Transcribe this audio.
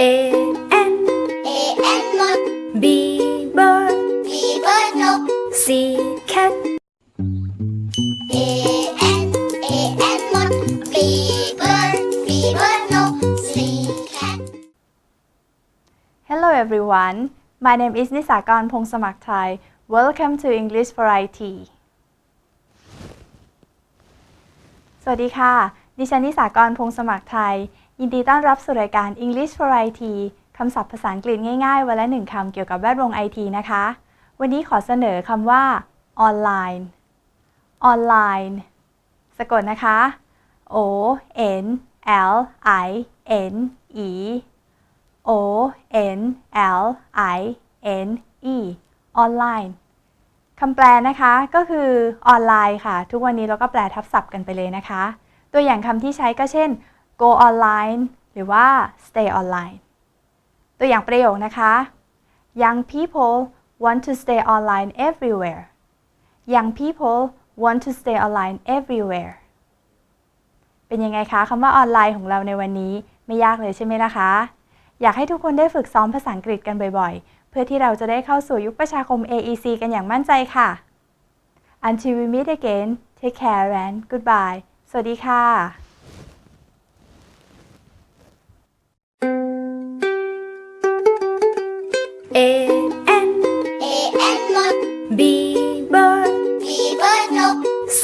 A N A N นก B bird B bird นก C cat A N A N นก B bird B bird นก C cat Hello everyone My name is Nisakon Pongsamakhtai Welcome to English Variety สวัสดีค่ะ ดิฉันนิสากรพงสมัครไทย ยินดีต้อนรับสู่รายการ English Variety คำศัพท์ภาษาอังกฤษง่ายๆ วันละหนึ่งคำเกี่ยวกับแวดวงไอทีนะคะ วันนี้ขอเสนอคำว่า online online สะกดนะคะ O N L I N E O N L I N E ออนไลน์คำแปลนะคะก็คือออนไลน์ค่ะ ทุกวันนี้เราก็แปลทับศัพท์กันไปเลยนะคะ ตัวอย่างคำที่ใช้ก็เช่น go online หรือว่า stay online ตัวอย่างประโยคนะคะ young people want to stay online everywhere young people want to stay online everywhere เป็นยังไงคะคำว่าออนไลน์ของเราในวันนี้ไม่ยากเลยใช่ไหมล่ะคะ อยากให้ทุกคนได้ฝึกซ้อมภาษาอังกฤษกันบ่อยๆ เพื่อที่เราจะได้เข้าสู่ยุคประชาคม AEC กันอย่างมั่นใจค่ะ Until we meet again take care and goodbye สวัสดีค่ะ A N A N มด B bird B bird นก C